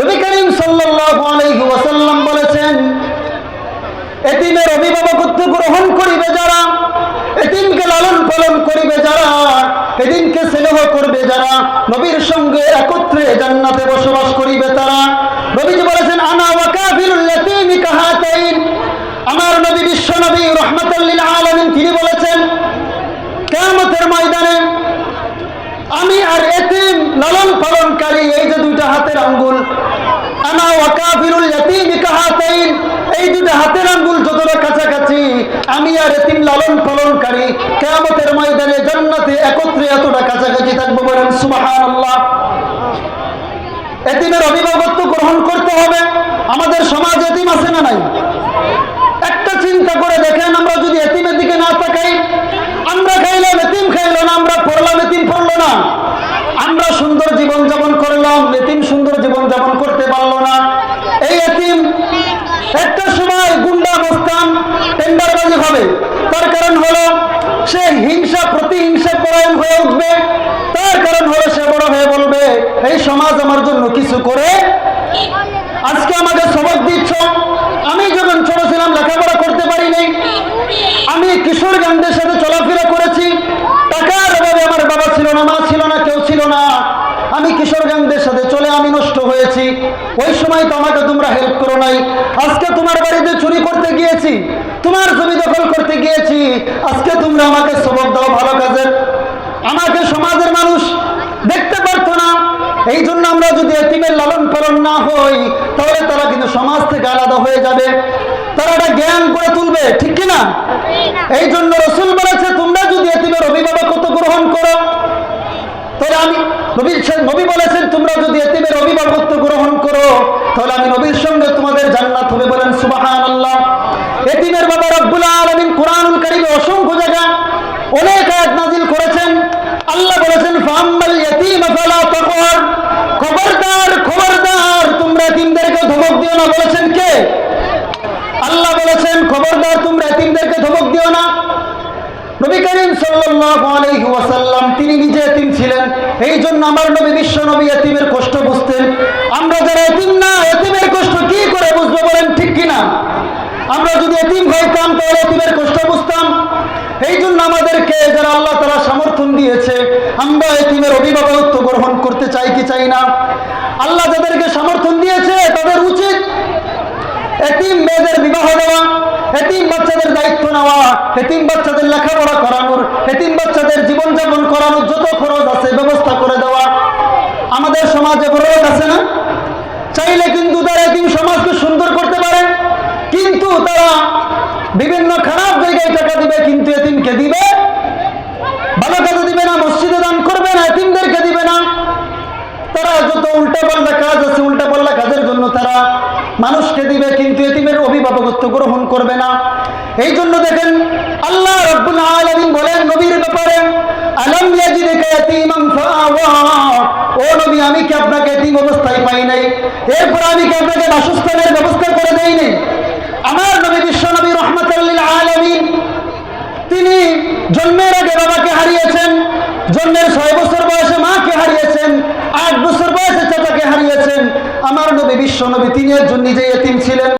নবী করিম সাল্লাল্লাহু ওয়াসাল্লাম বলেছেন, এতিমের অভিভাবকত্ব গ্রহণ করিবে যারা, এতিমকে লালন পালন করিবে যারা, এদিনকে স্নেহ করবে যারা নবীর সঙ্গে একত্রে জান্নাতে বসবাস করিবে তারা নবীজি বলেছেন আনা ওয়াকাফিলুল ইয়াতীমি কাহাতাইন আমার নবী বিশ্ব নবী রহমাতুল্লিল আলামিন তিনি বলেছেন কিয়ামতের ময়দানে আমি আর এতিম লালন পালনকারী এই যে দুইটা হাতের আঙ্গুল আনা ওয়াকাফিরুল ইয়াতীমি কাহাতাইন হাতের আঙ্গুল যতটা কাছাকাছি, আমি আর এতিম লালন পালনকারী কিয়ামতের ময়দানে জান্নাতে একত্রে এতটা কাছাকাছি থাকব বলেন সুবহানাল্লাহ। এতিমের অভিভাবকত্ব গ্রহণ করতে হবে। আমাদের সমাজ এতিম আছে না নাই একটা চিন্তা করে দেখেন আমরা যদি এতিমের দিকে না তাকাই আমরা খাইলাম এতিম খাইল না আমরা পড়লাম এতিম পড়ল না আমরা সুন্দর জীবন যাপন করলাম এতিম সুন্দর জীবন যাপন করতে পারল না এই এতিম একটা সময় গুন্ডা মস্তান টেন্ডারবাজি হবে তার কারণ হলো সে হিংসা প্রতিহিংসা পরায়ণ হয়ে উঠবে তার কারণ হলো সে বড় হয়ে বলবে এই সমাজ আমার জন্য কিছু করে। আজকে আমাকে সবক দিচ্ছ। আমি যখন ছোট ছিলাম, লেখাপড়া করতে পারি নাই আমি কিশোর গান্ধীর সাথে চলাফেরা করেছি। টাকার অভাবে আমার বাবা ছিল না, মা ছিল না, কেউ ছিল না। আমি কিশোর গান্ধীর সাথে চলে আমি নষ্ট হয়েছি। ওই সময় তো আমাকে তোমরা হেল্প করো নাই। আজকে তোমার বাড়িতে চুরি করতে গিয়েছি। তোমার জমি দখল করতে গিয়েছি। আজকে তোমরা আমাকে সবক দাও ভালো কাজের। আমাকে সমাজের মানুষ দেখতে পারতো না এই জন্য আমরা যদি লালন পালন না হয়, তাহলে তারা কিন্তু সমাজ থেকে আলাদা হয়ে যাবে। তারা একটা জ্ঞান করে তুলবে, ঠিক কিনা? এই জন্য রসুল বলেছে, তোমরা যদি এতিমের অভিভাবকত্ব গ্রহণ করো। তাহলে আমি নবী বলেছেন তোমরা যদি এতিমের অভিভাবকত্ব গ্রহণ করো তাহলে আমি নবীর সঙ্গে তোমাদের জান্নাত হবে বলেন সুবাহান আল্লাহ এতিমের বাবা রব্বুল আলমিন কোরআনুল কারিমে অসংখ্য জায়গা অনেক আয়াত নাজিল করেছেন আল্লাহ বলেছেন ফাম্মাল ইয়াতীম ফালা তাকর খবরদার খবরদার তোমরা এতিমদেরকে ধমক দিও না বলেছেন কে আল্লাহ বলেছেন খবরদার তোমরা এতিমদেরকে ধমক দিও না নবী তিনি নিজে এতিম ছিলেন। এই জন্য আমার নবী বিশ্ব নবী এতিমের কষ্ট বুঝতেন। আমরা যারা এতিম না, এতিমের কষ্ট কি করে বুঝব বলেন ঠিক কিনা? আমরা যদি এতিম হইতাম, তাহলে এতিমের কষ্ট বুঝতাম। এই জন্য আমাদেরকে যারা আল্লাহ তারা সমর্থন দিয়েছে, আমরা এতিমের অভিভাবকত্ব গ্রহণ করতে চাই কি চাই না? আল্লাহ যাদেরকে সমর্থন দিয়েছে, তাদের উচিত এতিম মেয়েদের বিবাহ দেওয়া। এতিম বাচ্চাদের দায়িত্ব নেওয়া এতিম বাচ্চাদের লেখাপড়া করানোর এতিম বাচ্চাদের জীবনযাপন করানোর যত খরচ আছে, ব্যবস্থা করে দেওয়া। আমাদের সমাজে লোক আছে না? চাইলে কিন্তু তারা এতিম সমাজকে সুন্দর করতে পারে, কিন্তু তারা বিভিন্ন খারাপ জায়গায় টাকা দিবে, কিন্তু এতিমকে দিবে। ভালো কাজে দিবে না, মসজিদে দান করবে না, এতিমদেরকে দিবে না। তারা যত উল্টা পাল্টা কাজ আছে উল্টা পাল্টা কাজের জন্য তারা মানুষকে দিবে, কিন্তু এতিমের অভিভাবকত্ব গ্রহণ করবে না। এই জন্য দেখেন আল্লাহ রব্বুল আলামিন বলেন নবীর ব্যাপারে, আলম ও নবী, আমি কি আপনাকে এতিম অবস্থায় পাই নাই? এরপর আমি কি আপনাকে বাসস্থানের ব্যবস্থা করে আমার নবী বিশ্ব নবী রহমাতুল্লিল আলামিন, তিনি জন্মের আগে বাবাকে হারিয়েছেন, জন্মের ছয় বছর বয়সে মাকে হারিয়েছেন, আট বছর বয়সে চাচাকে হারিয়েছেন। আমার নবী বিশ্ব নবী, তিনি একজন নিজে এতিম ছিলেন।